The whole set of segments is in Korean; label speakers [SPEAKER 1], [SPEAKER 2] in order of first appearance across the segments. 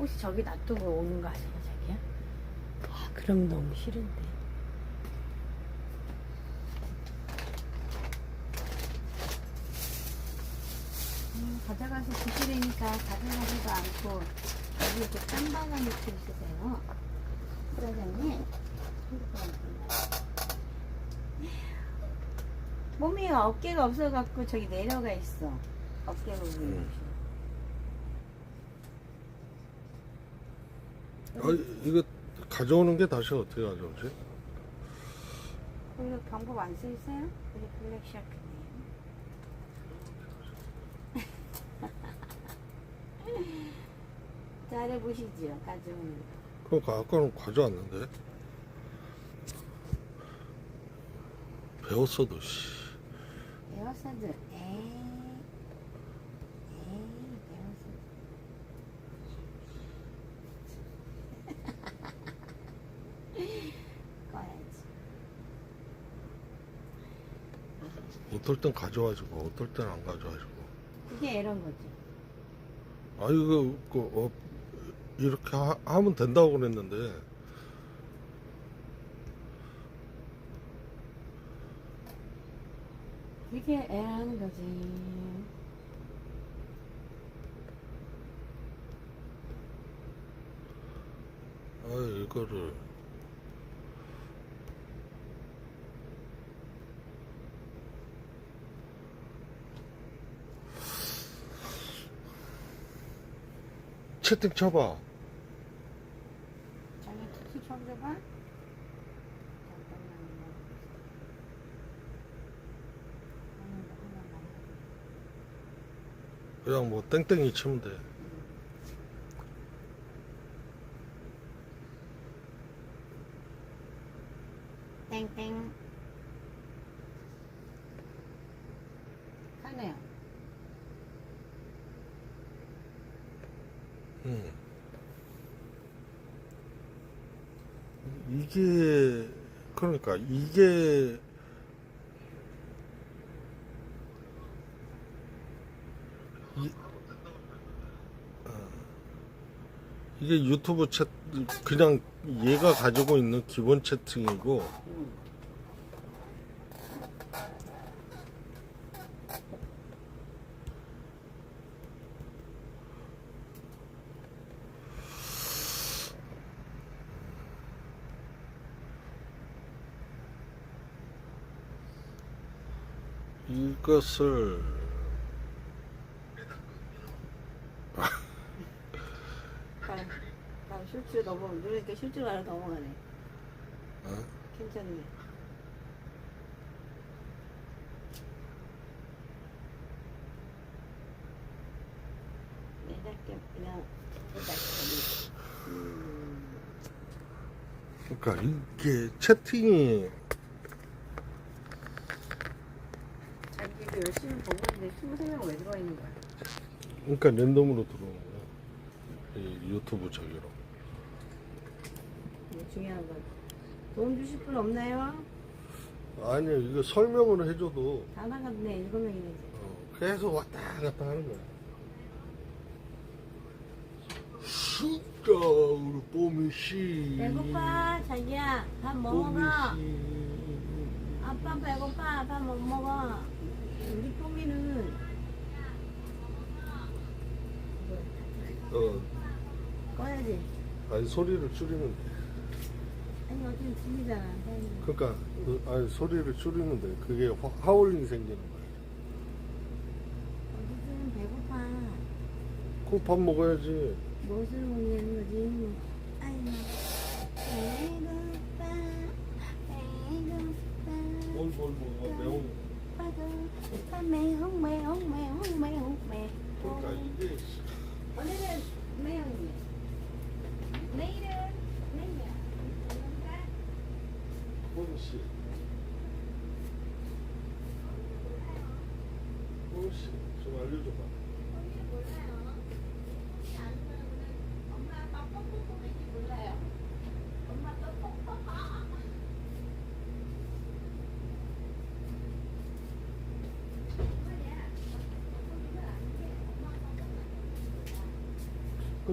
[SPEAKER 1] 혹시 저기 놔두고 오는 거 아니야, 자기야? 아, 그럼 너무 싫은데. 음, 가져가서 드시려니까 가져가지도 않고 여기 이렇게 깜방아 놓고 있으세요. 사장님. 몸이 어깨가 없어갖고 저기 내려가 있어. 어깨 부분이.
[SPEAKER 2] 음. 아, 이거 가져오는 게 다시 어떻게 가져오지?
[SPEAKER 1] 이거 방법 안 쓰이세요? 이게 블랙 샤크네요. 잘해보시죠, 가져오는 거.
[SPEAKER 2] 그러니까 아까는 가져왔는데 배웠어도 씨.
[SPEAKER 1] 에어사드, 에이. 에이, 에어사드. 꺼야지.
[SPEAKER 2] 어떨 땐 가져와주고 어떨 땐 안 가져와주고
[SPEAKER 1] 그게 이런 거지.
[SPEAKER 2] 아 이거 그, 어, 이렇게 하, 하면 된다고 그랬는데
[SPEAKER 1] 그게 애라는 거지.
[SPEAKER 2] 아 이거를 채팅 쳐봐
[SPEAKER 1] 자기 처음 줘봐.
[SPEAKER 2] 그냥 뭐 땡땡이 치면 돼
[SPEAKER 1] 땡땡. 하네요.
[SPEAKER 2] 음. 이게 그러니까 이게 이, 어, 이게 유튜브 채 그냥 얘가 가지고 있는 기본 채팅이고
[SPEAKER 1] 음.
[SPEAKER 2] 이것을
[SPEAKER 1] 아, 아, 실줄 넘어, 누르니까 실줄 알아 넘어가네.
[SPEAKER 2] 어?
[SPEAKER 1] 괜찮네. 매달게 그냥 매달게. 음,
[SPEAKER 2] 그러니까 이게 채팅이
[SPEAKER 1] 자기도 열심히 보고 있는데 23명 왜 들어와 있는 거야?
[SPEAKER 2] 그러니까 랜덤으로 들어오는 거야 이 유튜브 저기로
[SPEAKER 1] 이게 중요한 건 도움 주실 분 없나요?
[SPEAKER 2] 아니 이거 설명을 해줘도
[SPEAKER 1] 다 나갔네 일곱 명이네 이제.
[SPEAKER 2] 어, 계속 왔다 갔다 하는 거야 우리 뽀미씨
[SPEAKER 1] 배고파 자기야 밥 뭐 먹어?
[SPEAKER 2] 뽀미씨
[SPEAKER 1] 아빠 배고파 밥 못 먹어. 우리 뽀미는
[SPEAKER 2] 어,
[SPEAKER 1] 꺼야지.
[SPEAKER 2] 아니 소리를 줄이면 돼.
[SPEAKER 1] 아니 어차피 들리잖아.
[SPEAKER 2] 그러니까 그, 아니 소리를 줄이면 돼. 그게 화- 하울링 생기는 거야.
[SPEAKER 1] 어쨌든 배고파.
[SPEAKER 2] 그럼 밥 먹어야지.
[SPEAKER 1] 무엇을 먹냐는 거지. 아이고. 배고파. 배고파.
[SPEAKER 2] 뭘 뭘 먹어? 매운
[SPEAKER 1] 배 고파 매운 매운 매운 매운
[SPEAKER 2] 그러니까
[SPEAKER 1] 매운
[SPEAKER 2] 이게
[SPEAKER 1] 오늘은 매운이야. 내일은 냉면.
[SPEAKER 2] 뽀미씨 뽀미씨 좀 알려줘봐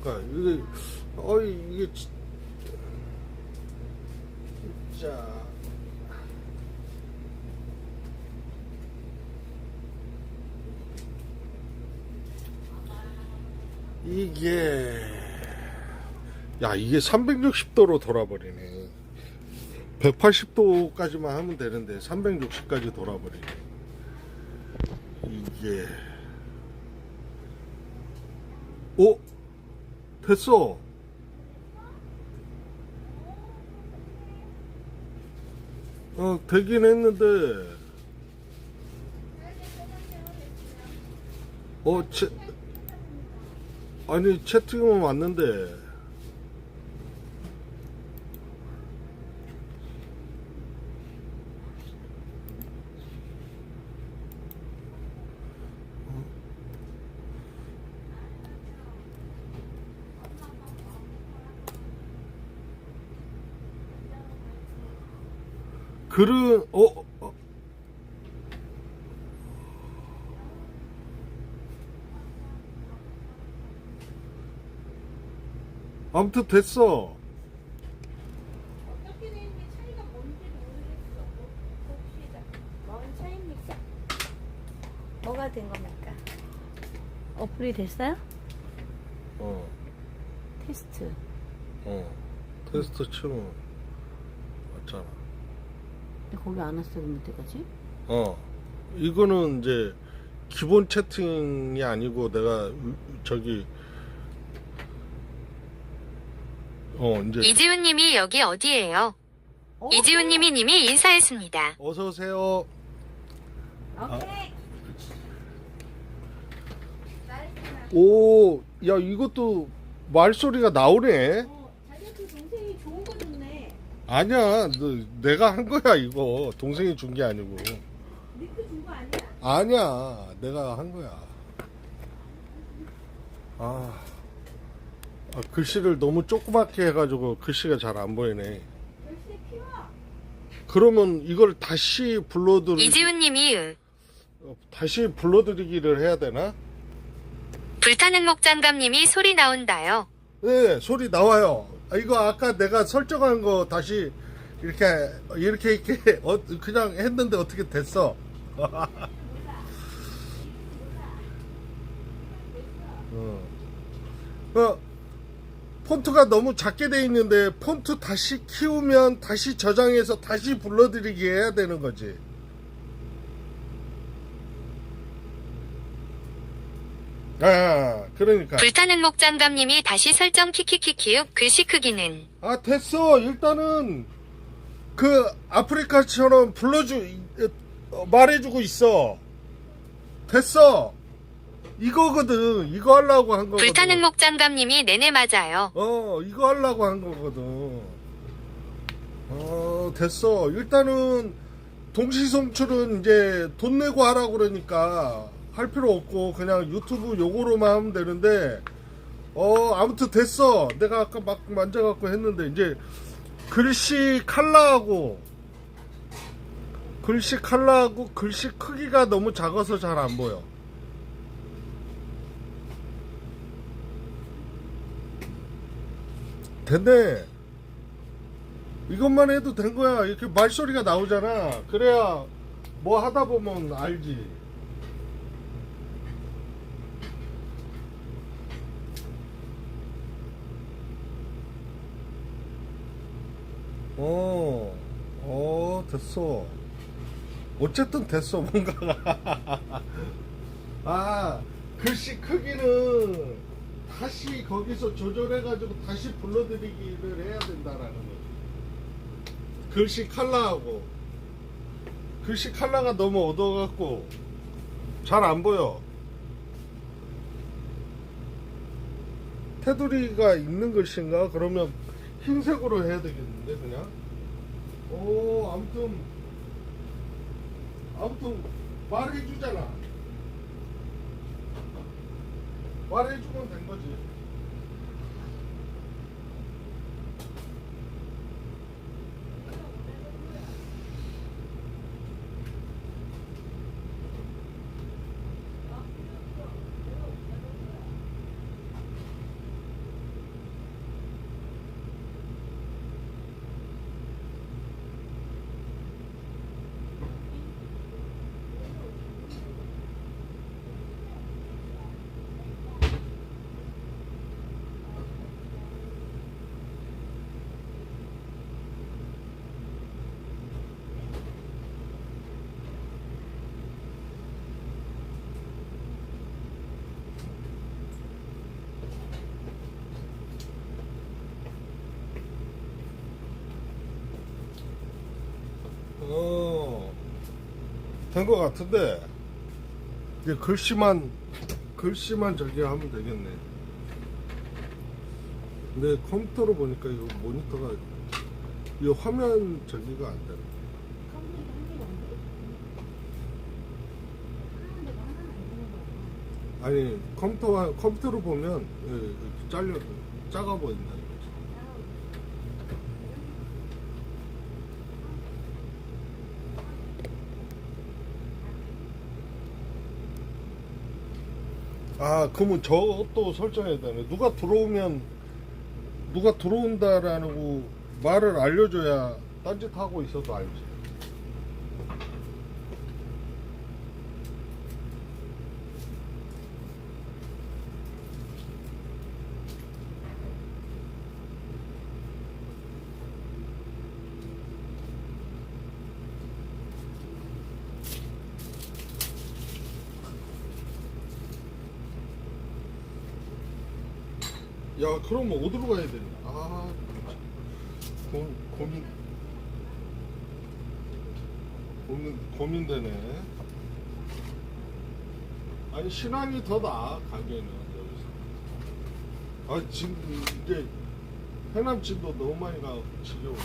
[SPEAKER 2] 그러니까 이게 어이 이게 지- 자. 이게 야 이게 360도로 돌아버리네. 180도까지만 하면 되는데 360까지 돌아버리네. 이게. 오 됐어. 어 되긴 했는데. 어 채, 아니 채팅은 왔는데 글은 어, 어 아무튼 됐어
[SPEAKER 1] 어떻게 되는지 차이가 뭔지 모르겠어. 봅시다. 뭔 차이입니까? 뭐가 된 겁니까? 어플이 됐어요?
[SPEAKER 2] 어,
[SPEAKER 1] 테스트.
[SPEAKER 2] 어. 테스트 치면 맞잖아
[SPEAKER 1] 거기 안 왔어, 그 밑에까지?
[SPEAKER 2] 어 이거는 이제 기본 채팅이 아니고 내가 우- 저기 어 이제
[SPEAKER 3] 이지훈님이 여기 어디예요?
[SPEAKER 1] 어?
[SPEAKER 3] 이지훈님이 님이 인사했습니다.
[SPEAKER 2] 어서 오세요
[SPEAKER 1] 오케이.
[SPEAKER 2] 오 야 이것도 말소리가 나오네
[SPEAKER 1] 어, 자기한테 동생이 좋은 거 줬네.
[SPEAKER 2] 아니야 너, 내가 한 거야 이거 동생이 준 게 아니고
[SPEAKER 1] 니크 준거 아니야?
[SPEAKER 2] 아니야 내가 한 거야 아, 아, 글씨를 너무 조그맣게 해가지고 글씨가 잘 안 보이네
[SPEAKER 1] 열심히 키워.
[SPEAKER 2] 그러면 이걸 다시 불러드리
[SPEAKER 3] 이지훈님이 으.
[SPEAKER 2] 어, 다시 불러드리기를 해야 되나?
[SPEAKER 3] 불타는 목장갑님이 소리 나온다요.
[SPEAKER 2] 네 소리 나와요 아, 이거 아까 내가 설정한 거 다시 이렇게 이렇게 이렇게 어, 그냥 했는데 어떻게 됐어 어. 어, 폰트가 너무 작게 돼 있는데 폰트 다시 키우면 다시 저장해서 다시 불러드리게 해야 되는 거지. 아, 그러니까.
[SPEAKER 3] 불타는 목장갑님이 다시 설정 키키키키육 글씨 크기는
[SPEAKER 2] 아, 됐어. 일단은 그 아프리카처럼 불러주 어, 말해주고 있어. 됐어. 이거거든. 이거 하려고 한 거거든.
[SPEAKER 3] 불타는 목장갑님이 내내 맞아요.
[SPEAKER 2] 어, 이거 하려고 한 거거든. 어, 됐어. 일단은 동시송출은 이제 돈 내고 하라고 그러니까 할 필요 없고 그냥 유튜브 요거로만 하면 되는데 어, 아무튼 됐어. 내가 아까 막 만져갖고 했는데 이제 글씨 칼라하고 글씨 칼라하고 글씨 크기가 너무 작아서 잘 안 보여. 됐네. 이것만 해도 된 거야. 이렇게 말소리가 나오잖아. 그래야 뭐 하다 보면 알지. 어, 어, 됐어. 어쨌든 됐어, 뭔가가. 아, 글씨 크기는 다시 거기서 조절해가지고 다시 불러드리기를 해야 된다라는 거지. 글씨 칼라하고. 글씨 칼라가 너무 어두워갖고 잘 안 보여. 테두리가 있는 글씨인가? 그러면 흰색으로 해야 되겠는데, 그냥? 오, 아무튼, 아무튼, 말해주잖아. 말해주면 된 거지. 된 것 같은데 이제 글씨만 글씨만 저기 하면 되겠네. 근데 컴퓨터로 보니까 이거 모니터가 이 화면 저기가 안 되네. 아니 컴퓨터 컴퓨터로 보면 예, 이렇게 잘려 작아 보인다. 이거지. 아 그러면 저것도 설정해야 되네. 누가 들어오면 누가 들어온다라는 말을 알려줘야 딴짓 하고 있어도 알지. 야, 그럼 어디로 가야 되냐? 아, 고, 고민, 고민, 고민되네. 아니, 신앙이 더 나아, 가게는, 여기서. 아, 지금, 이제, 해남집도 너무 많이 가고, 지겨워.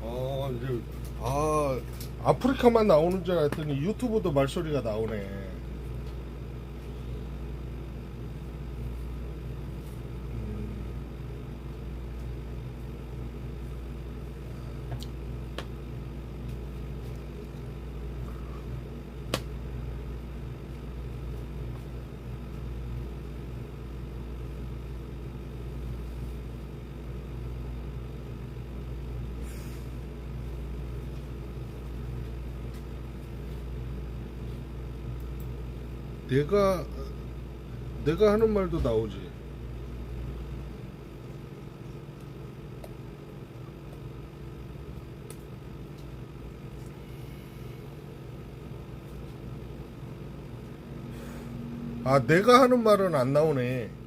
[SPEAKER 2] 아, 이제, 아, 아프리카만 나오는 줄 알았더니 유튜브도 말소리가 나오네. 음. 내가 내가 하는 말도 나오지. 아, 내가 하는 말은 안 나오네.